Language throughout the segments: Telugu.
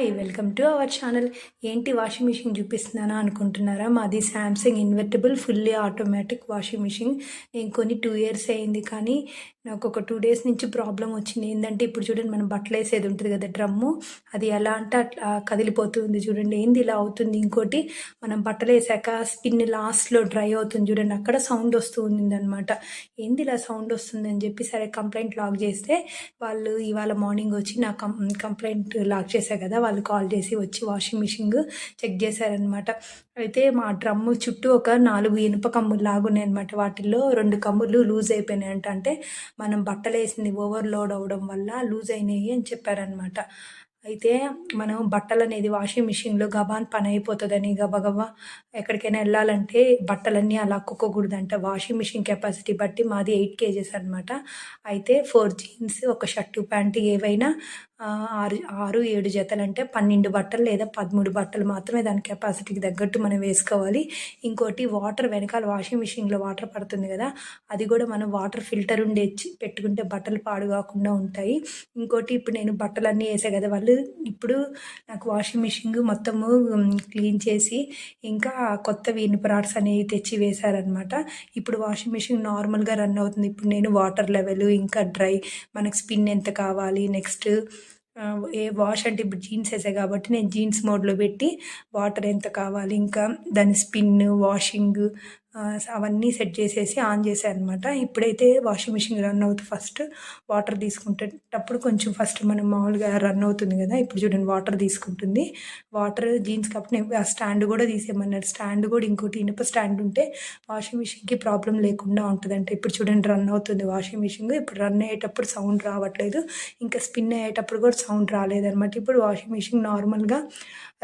Hi welcome to our channel. ఏంటి వాషింగ్ మిషన్ చూపిస్తున్నానా అనుకుంటున్నారా? మాది Samsung invertible fully automatic washing machine నేను కొన్ని టూ ఇయర్స్ అయింది కానీ నాకు ఒక టూ డేస్ నుంచి ప్రాబ్లం వచ్చింది. ఏంటంటే ఇప్పుడు చూడండి మనం బట్టలు వేసేది ఉంటుంది కదా డ్రమ్ము. అది ఎలా అంటే అట్లా కదిలిపోతుంది చూడండి. ఏంది ఇలా అవుతుంది? ఇంకోటి మనం బట్టలు వేసాక స్పిన్ లాస్ట్లో డ్రై అవుతుంది చూడండి. అక్కడ సౌండ్ వస్తూ ఉంది అనమాట ఏంది ఇలా సౌండ్ వస్తుంది అని చెప్పి సరే కంప్లైంట్ లాక్ చేస్తే వాళ్ళు ఇవాళ మార్నింగ్ వచ్చి నా కం కంప్లైంట్ లాక్ చేశారు కదా వాళ్ళు కాల్ చేసి వచ్చి వాషింగ్ మిషన్ చెక్ చేశారనమాట అయితే మా డ్రమ్ము చుట్టూ ఒక నాలుగు ఇనుప కమ్ములు లాగున్నాయి అనమాట వాటిల్లో రెండు కమ్ములు లూజ్ అయిపోయినాయి అంటే మనం బట్టలు వేసింది ఓవర్లోడ్ అవ్వడం వల్ల లూజ్ అయినాయి అని చెప్పారనమాట అయితే మనం బట్టలు అనేది వాషింగ్ మిషన్లో గబాన్ పని అయిపోతుందని గబగబా ఎక్కడికైనా వెళ్ళాలంటే బట్టలన్నీ అలా కుక్కకూడదంట. వాషింగ్ మిషన్ కెపాసిటీ బట్టి మాది ఎయిట్ కేజెస్ అనమాట అయితే ఫోర్ జీన్స్ ఒక షర్టు ప్యాంటు ఏవైనా ఆరు ఆరు ఏడు జతలు అంటే పన్నెండు బట్టలు లేదా పదమూడు బట్టలు మాత్రమే దాని కెపాసిటీకి తగ్గట్టు మనం వేసుకోవాలి. ఇంకోటి వాటర్ వెనకాల వాషింగ్ మిషన్లో వాటర్ పడుతుంది కదా అది కూడా మనం వాటర్ ఫిల్టర్ ఉండే పెట్టుకుంటే బట్టలు పాడు కాకుండా ఉంటాయి. ఇంకోటి ఇప్పుడు నేను బట్టలన్నీ వేసే కదా వాళ్ళు ఇప్పుడు నాకు వాషింగ్ మిషన్ మొత్తము క్లీన్ చేసి ఇంకా కొత్త విన్ ఇనుపరాడ్స్ అనేవి తెచ్చి వేశారనమాట ఇప్పుడు వాషింగ్ మిషన్ నార్మల్గా రన్ అవుతుంది. ఇప్పుడు నేను వాటర్ లెవెల్ ఇంకా డ్రై మనకు స్పిన్ ఎంత కావాలి నెక్స్ట్ ఏ వాష్ అంటే ఇప్పుడు జీన్స్ వేసే కాబట్టి నేను జీన్స్ మోడ్లో పెట్టి వాటర్ ఎంత కావాలి ఇంకా దాని స్పిన్ వాషింగ్ అవన్నీ సెట్ చేసేసి ఆన్ చేశాను అనమాట ఇప్పుడైతే వాషింగ్ మిషన్ రన్ అవుతుంది ఫస్ట్ వాటర్ తీసుకుంటేటప్పుడు కొంచెం ఫస్ట్ మనం మామూలుగా రన్ అవుతుంది కదా ఇప్పుడు చూడండి వాటర్ తీసుకుంటుంది. వాటర్ జీన్స్ కాబట్టి ఆ స్టాండ్ కూడా తీసేయమన్నారు స్టాండ్ కూడా ఇంకోటి ఇనుప స్టాండ్ ఉంటే వాషింగ్ మిషన్కి ప్రాబ్లం లేకుండా ఉంటుంది అంటే ఇప్పుడు చూడండి రన్ అవుతుంది వాషింగ్ మిషన్ ఇప్పుడు రన్ అయ్యేటప్పుడు సౌండ్ రావట్లేదు. ఇంకా స్పిన్ అయ్యేటప్పుడు కూడా సౌండ్ రాలేదన్నమాట ఇప్పుడు వాషింగ్ మిషన్ నార్మల్గా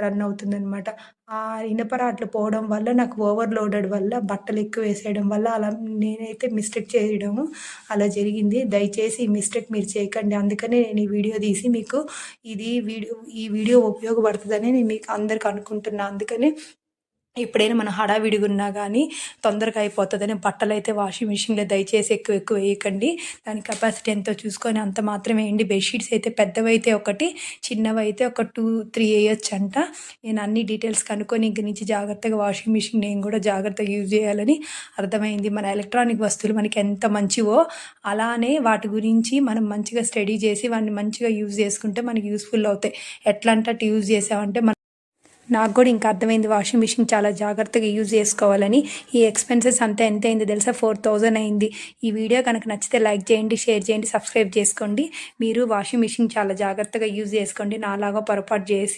రన్ అవుతుందనమాట. ఆ ఇనపరాట్లు పోవడం వల్ల నాకు ఓవర్లోడెడ్ వల్ల బట్టలు ఎక్కువ వేసేయడం వల్ల అలా నేనైతే మిస్టేక్ చేయడము అలా జరిగింది. దయచేసి ఈ మిస్టేక్ మీరు చేయకండి. అందుకనే నేను ఈ వీడియో తీసి మీకు ఇది వీడియో ఈ వీడియో ఉపయోగపడుతుందని నేను మీకు అందరికి అనుకుంటున్నాను అందుకని ఎప్పుడైనా మనం హడావిడిగా ఉన్నా కానీ తొందరగా అయిపోతుందని బట్టలు అయితే వాషింగ్ మిషన్లో దయచేసి ఎక్కువ ఎక్కువ వేయకండి. దాని కెపాసిటీ ఎంతో చూసుకొని అంత మాత్రమే వేయండి. బెడ్షీట్స్ అయితే పెద్దవైతే ఒకటి చిన్నవైతే ఒక టూ త్రీ వేయొచ్చు అంట నేను అన్ని డీటెయిల్స్ కనుక్కొని ఇంక నుంచి జాగ్రత్తగా వాషింగ్ మిషన్ నేను కూడా జాగ్రత్తగా యూజ్ చేయాలని అర్థమైంది. మన ఎలక్ట్రానిక్ వస్తువులు మనకి ఎంత మంచివో అలానే వాటి గురించి మనం మంచిగా స్టడీ చేసి వాటిని మంచిగా యూజ్ చేసుకుంటే మనకి యూస్ఫుల్ అవుతాయి. ఎట్లా అంటే యూజ్ చేసామంటే మన నాకు కూడా ఇంకా అర్థమైంది. వాషింగ్ మిషన్ చాలా జాగ్రత్తగా యూజ్ చేసుకోవాలని. ఈ ఎక్స్పెన్సెస్ అంతా ఎంత అయింది తెలుసా? ఫోర్ థౌజండ్ అయింది. ఈ వీడియో కనుక నచ్చితే లైక్ చేయండి షేర్ చేయండి సబ్స్క్రైబ్ చేసుకోండి. మీరు వాషింగ్ మిషన్ చాలా జాగ్రత్తగా యూజ్ చేసుకోండి. నాలాగా పొరపాటు చేసి